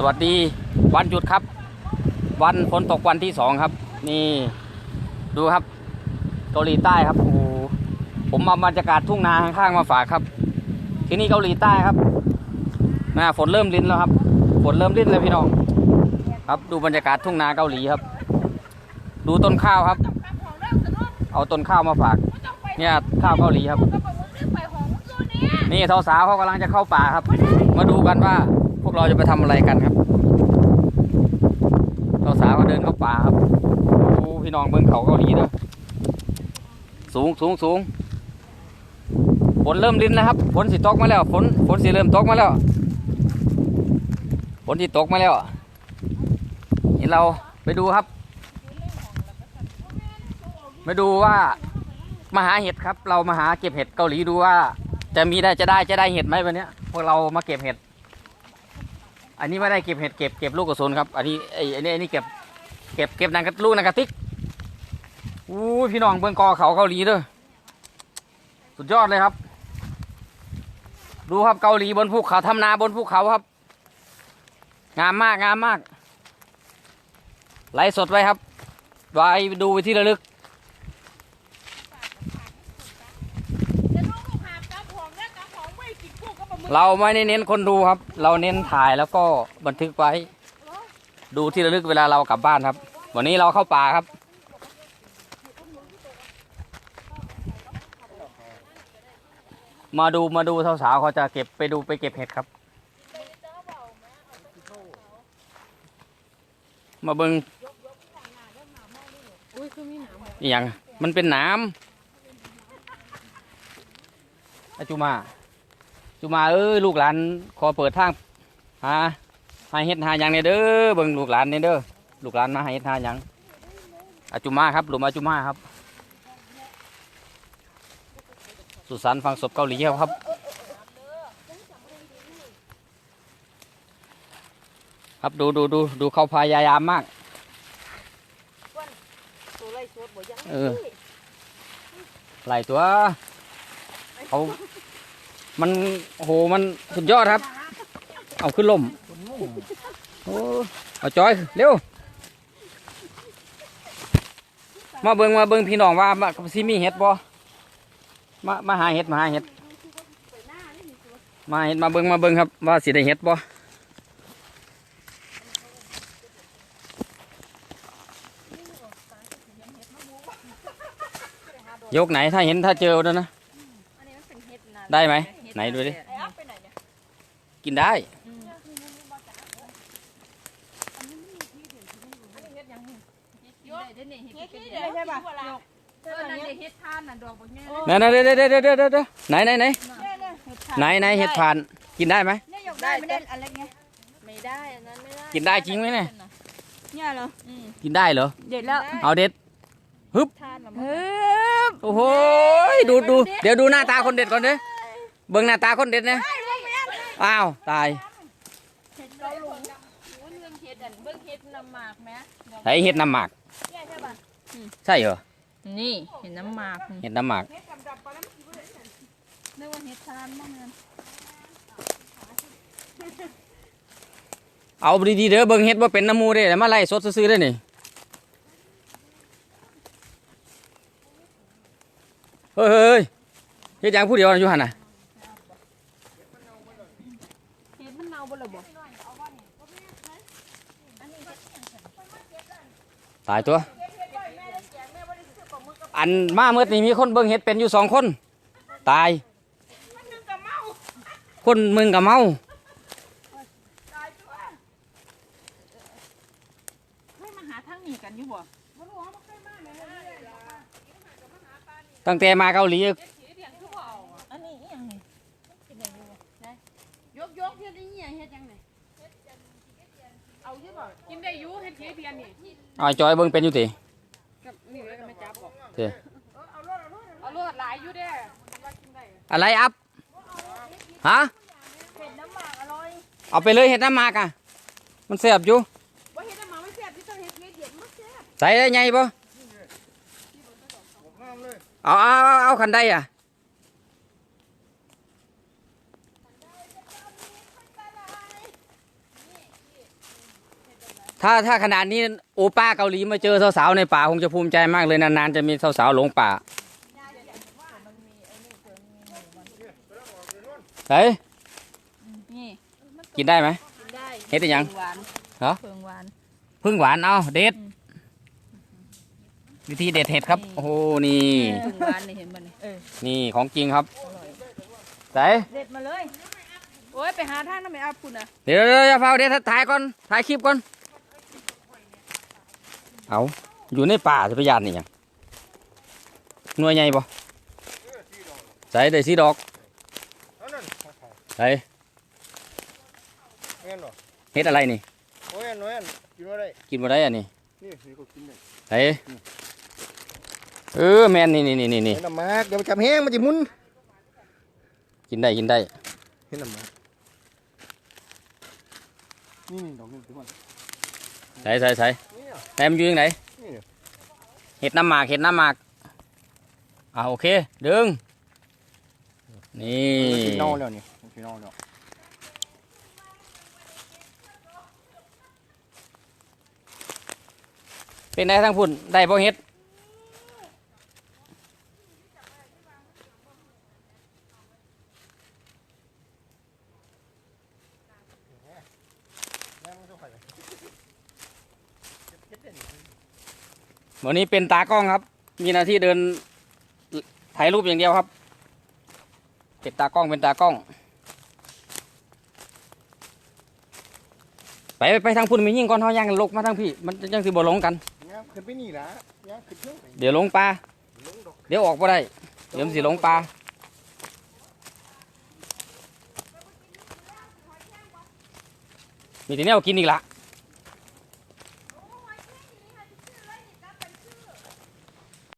สวัสดีวันหยุดครับ วันฝนตกวันที่สองครับ นี่ดูครับเกาหลีใต้ครับโอ้ผมมาบรรยากาศทุ่งนาข้างๆมาฝากครับ ที่นี่เกาหลีใต้ครับนะฝนเริ่มรินแล้วครับฝนเริ่มรินแล้วพี่น้อง ครับดูบรรยากาศทุ่งนาเกาหลีครับ ดูต้นข้าวครับ เอาต้นข้าวมาฝาก เนี่ยข้าวเกาหลีครับ นี่สาวๆเขากำลังจะเข้าป่าครับ มาดูกันว่า พวกเราจะไปทำอะไรกันครับสาวก็เดินเข้าป่าครับโอ้พี่น้องเบิ้งเขาเกาหลีเด้อสูงสูงสูงฝนเริ่มรินนะครับฝนสิตกมาแล้วฝนฝนสิเริ่มตกมาแล้วฝนสิตกมาแล้วนี่เราไปดูครับ ไปดูว่ามาหาเห็ดครับ เรามาหาเก็บเห็ดเกาหลีดูว่า จะมีได้จะได้จะได้เห็ดไหมวันนี้พวกเรามาเก็บเห็ด อันนี้ไม่ได้เก็บเห็ดเก็บเก็บลูกกระสุนครับ อันนี้ไอ้อ้นี่ไอ้นี่เก็บเก็บเก็บนางกระลูกนางกระติกอู้พี่น้องเบื้องกอเขาเกาหลีเด้อสุดยอดเลยครับ ดูครับเกาหลีบนภูเขาทำนาบนภูเขาครับ งามมากงามมากไลฟ์สดไว้ครับไว้ดูไปที่ระลึก เราไม่ได้เน้นคนดูครับ เราเน้นถ่ายแล้วก็บันทึกไว้ ดูที่ระลึกเวลาเรากลับบ้านครับ วันนี้เราเข้าป่าครับ มาดูมาดูสาวๆเขาจะเก็บไปดูไปเก็บเห็ดครับ มาเบิงอย่างมันเป็นน้ำอาจุมา จุมาเอ้ยลูกหลานขอเปิดทางหาหาเฮ็ดหาหยังเนี่ยเด้อเบิ่งลูกหลานเนี่ยเด้อลูกหลานมาหาเฮ็ดหาหยังอาจุมาครับหลุมอาจุมาครับ สุสานฝังศพเกาหลีครับ ครับดูดูดูดูเขาพยายามมากเออหลตัวเขา มันโอ้โหมันสุดยอดครับ เอาขึ้นลมโอ้เอาจอยเร็วมาเบิงมาเบิงพี่น้องว่ามาซิมีเห็ดบ่มามาหาเห็ดมาหาเห็ดมาเห็ดมาเบิงมาเบิงครับ ว่าสิได้เห็ดบ่ยกไหนถ้าเห็นถ้าเจอแล้วนะได้ไหม ไหนดูดิ กินได้ใช่ป่ะเออนั่นเด็กเฮ็ดทานน่ะดอกบักแง่ไหนไหนเดี๋ยวเดี๋ยวเดี๋ยวเดี๋ยวเดี๋ยวไหนไหนไหนไหนไหนเห็ดผ่านกินได้ไหมเนี่ยยกได้ไม่ได้อะไรไงไม่ได้อันนั้นไม่ได้กินได้จริงไหมเนี่ยเนี่ยเหรอกินได้เหรอเด็ดแล้วเอาเด็ดทานละเฮ้มั้งยโอ้โหดูดูเดี๋ยวดูหน้าตาคนเด็ดก่อนเด้อ เบิ่งหน้าตาคนเด็ดนะอ้าวตายเฮ็ดเกาหลงโอ้ยเรื่องเฮ็ดอันเบิ่งเฮ็ดน้ำหมากแหมใส่เห็ดน้ำหมากใช่เหรอนี่เห็นน้ำหมากเห็ดน้ำหมากนึกว่าเฮ็ดทานบ้างนั้นเอาดีๆเด้อเบิ่งเห็ดว่าเป็นน้ำมูเด้แต่มาไล่สดซื้อๆได้อนี่เฮ้ยเฮ้ยเฮ้ยเฮ็ดหยังผู้เดียวนะอยูหันน่ะ เฮ็ดมันเน่าบ่ล่ะบ่ ตายตัว อันมาเมื่อนี้มีคนเบิ่งเห็ดเป็นอยู่สองคน ตาย คนมึงกับเมาให้มาหาทางนี้กันอยู่บ่ตั้งแต่มาเกาหลีอันนี้อีหยังนี่ยกยกเฮ็ดอีหยังเฮ็ดจังได๋ เอาอยู่บ่กินได้อยู่เฮ็ดเฮ็ดเพียนนี่เอาไอ้จอยเบิ่งเป็นอยู่ติกับนี่เลยก็ไม่จับบ่เด้อเอารถหลายอยู่เด้ว่ากินได้อะไรอัพฮะเห็ดน้ำหมากอร่อยเอาไปเลยเห็ดน้ำหมากอะ มันแซ่บอยู่ว่าเฮ็ดน้ำหมากไม่แซ่บที่ต้องเฮ็ดเฮ็ดเด็ดมันแซ่บใส่ได้ไงบ่เอาเอาเอาเอาคันได้อะ ถ้าถ้าขนาดนี้โอป้าเกาหลีมาเจอสาวๆในป่าคงจะภูมิใจมากเลยนานๆจะมีสาวๆหลงป่าเฮ้ยนี่กินได้ไหมกินได้เฮ็ดได้ยังหวานเหรอเพิงหวานพึ่งหวานเอาเด็ดอืมวิธีเด็ดเห็ดครับโอ้โหนี่เพิงหวานนี่เห็นบ่นี่เออนี่ของจริงครับอร่อยใส่เด็ดมาเลยโอ้ยไปหาทางน้ำไม่เอาคุณอะเดี๋ยวเดี๋ยวอย่าเฝ้าเด็ดถ่ายก่อนถ่ายคลิปก่อน เอาอยู่ในป่าจะไปยานนี่ยังหน่วยใหญ่ปะใส่ได้สีดอกอันนั้นของเขาใส่แม่นบ่เฮ็ดอะไรนี่โอ้ยอันน้อยอันกินว่าได้กินมาได้อันนี้นี่นี่ก็กินได้ใส่เออแมนนี่นี่นี่นี่นี่เห็นน้ำมากเดี๋ยวมันจับแห้งมันจะมุนกินได้กินได้เห็นน้ำมากนี่นี่ดอกนี่ทุกคน ใส่ใส่ใส่แต่มันอยู่ยังไงเห็ดน้ำหมากเห็ดน้ำหมากอ่าโอเคดึงนี่นกินเน่าแล้วนี่นกินแล้วเป็นได้ทั้งพุ่นได้บ่เฮ็ด แม่งไม่ต้องไปเลย วันนี้เป็นตากล้องครับ มีหน้าที่เดินถ่ายรูปอย่างเดียวครับเป็นตากล้องเป็นตากล้อง ไปไปไปทางพุ่นมียิ่งก่อนเฮาย่างลกมาทางพี่ มันยังสิบ่หลงกันเนี่ยขึ้นไปนี่ละเนี่ยขึ้นเที่ยวไปเดี๋ยวหลงปลาลงดอกเดี๋ยวออกบ่ได้เดี๋ยวมันสิหลงปลามีแต่แนวกินอีกละ